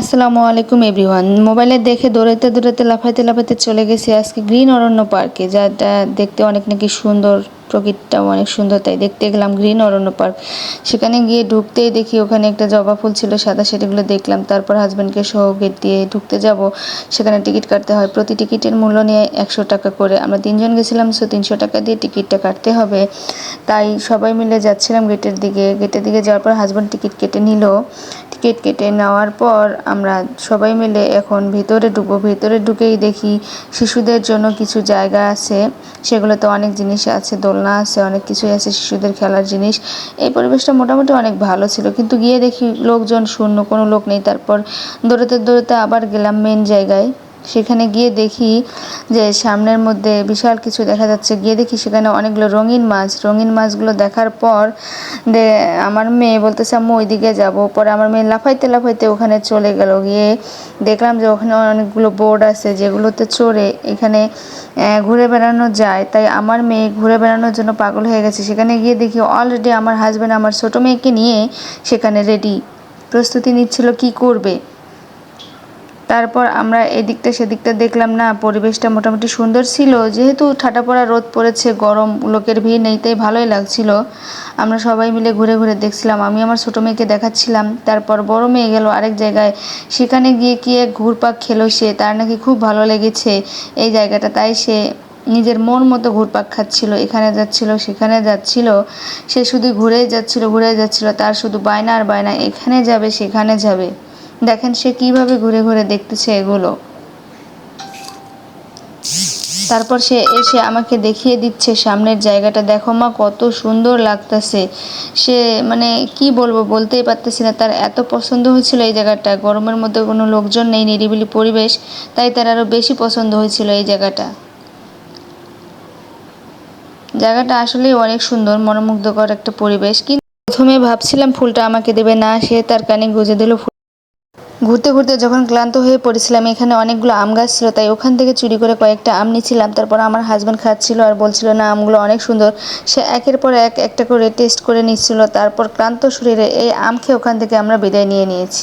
আসসালামু আলাইকুম, এভরিওয়ান। মোবাইলে দেখে দৌড়াতে দৌড়াতে লাফাইতে লাফাইতে চলে গেছি আজকে গ্রিন অরণ্য পার্কে, যাটা দেখতে অনেক নাকি সুন্দর, প্রকৃতিটাও অনেক সুন্দর, তাই দেখতে গেলাম গ্রিন অরণ্য পার্ক। সেখানে গিয়ে ঢুকতেই দেখি ওখানে একটা জবা ফুল ছিল, সাদা সেটিগুলো দেখলাম, তারপর হাজব্যান্ডকে সহ গেট দিয়ে ঢুকতে যাব। সেখানে টিকিট কাটতে হয়, প্রতি টিকিটের মূল্য নিয়ে একশো টাকা করে। আমরা তিনজন গেছিলাম, সো তিনশো টাকা দিয়ে টিকিটটা কাটতে হবে। তাই সবাই মিলে যাচ্ছিলাম গেটের দিকে। গেটের দিকে যাওয়ার পর হাজব্যান্ড টিকিট কেটে নিল। টিকিট কেটে নেওয়ার পর আমরা সবাই মিলে এখন ভিতরে ঢুকবো। ভিতরে ঢুকেই দেখি শিশুদের জন্য কিছু জায়গা আছে। সেগুলোতে অনেক জিনিস আছে, দোলনা আছে, অনেক কিছুই আছে, শিশুদের খেলার জিনিস। এই পরিবেশটা মোটামুটি অনেক ভালো ছিল। কিন্তু গিয়ে দেখি লোকজন শূন্য, কোনো লোক নেই। তারপর দৌড়াতে দৌড়াতে আবার গেলাম মেন জায়গায়। সেখানে গিয়ে দেখি যে সামনের মধ্যে বিশাল কিছু দেখা যাচ্ছে। গিয়ে দেখি সেখানে অনেকগুলো রঙিন মাছ। রঙিন মাছগুলো দেখার পর দে, আমার মেয়ে বলতেছে আমি ওইদিকে যাব। পরে আমার মেয়ে লাফাইতে লাফাইতে ওখানে চলে গেল। গিয়ে দেখলাম যে ওখানে অনেকগুলো বোর্ড আছে যেগুলোতে চড়ে এখানে ঘুরে বেড়ানো যায়। তাই আমার মেয়ে ঘুরে বেড়ানোর জন্য পাগল হয়ে গেছে। সেখানে গিয়ে দেখি অলরেডি আমার হাজব্যান্ড আমার ছোটো মেয়েকে নিয়ে সেখানে রেডি প্রস্তুতি নিচ্ছিল, কি করবে? তারপর আমরা এদিকটা সেদিকটা দেখলাম না, পরিবেশটা মোটামুটি সুন্দর ছিল। যেহেতু ঠাটা পড়া রোদ পড়েছে, গরম, লোকের ভিড় নেই, তাই ভালোই লাগছিল। আমরা সবাই মিলে ঘুরে ঘুরে দেখছিলাম। আমি আমার ছোটো মেয়েকে দেখাচ্ছিলাম। তারপর বড় মেয়ে গেল আরেক জায়গায়। সেখানে গিয়ে কি এক ঘুরপাক খেলো সে, তার নাকি খুব ভালো লেগেছে এই জায়গাটা। তাই সে নিজের মন মতো ঘুরপাক খাচ্ছিল। এখানে যাচ্ছিল, সেখানে যাচ্ছিল। সে শুধু ঘুরেই যাচ্ছিল ঘুরে যাচ্ছিল। তার শুধু বায়না আর বায়না, এখানে যাবে, সেখানে যাবে। দেখেন সে কীভাবে ঘুরে ঘুরে দেখতেছে এগুলো। তারপর সে এসে আমাকে দেখিয়ে দিচ্ছে সামনের জায়গাটা। দেখো মা, কত সুন্দর লাগতেছে। সে মানে কি বলব, বলতেই পারতেছি না। তার এত পছন্দ হয়েছিল এই জায়গাটা। গরমের মধ্যে কোনো লোকজন নেই, নিরিবিলি পরিবেশ। তাই তার আরও বেশি পছন্দ হয়েছিল এই জায়গাটা। জায়গাটা আসলেই অনেক সুন্দর, মনোমুগ্ধকর একটা পরিবেশ। কিন্তু প্রথমে ভাবছিলাম ফুলটা আমাকে দেবে। না, সে তার কানে গুঁজে দিল ঘুরতে ঘুরতে যখন ক্লান্ত হয়ে পড়েছিলাম, এখানে অনেকগুলো আম গাছ ছিল, তাই ওখান থেকে চুরি করে কয়েকটা আম নিয়েছিলাম তারপর আমার হাজব্যান্ড খাচ্ছিল আর বলছিল, না, আমগুলো অনেক সুন্দর। সে একের পর এক একটা করে টেস্ট করে নিচ্ছিল। তারপর ক্লান্ত শরীরে এই আম খেয়ে ওখান থেকে আমরা বিদায় নিয়ে নিয়েছি।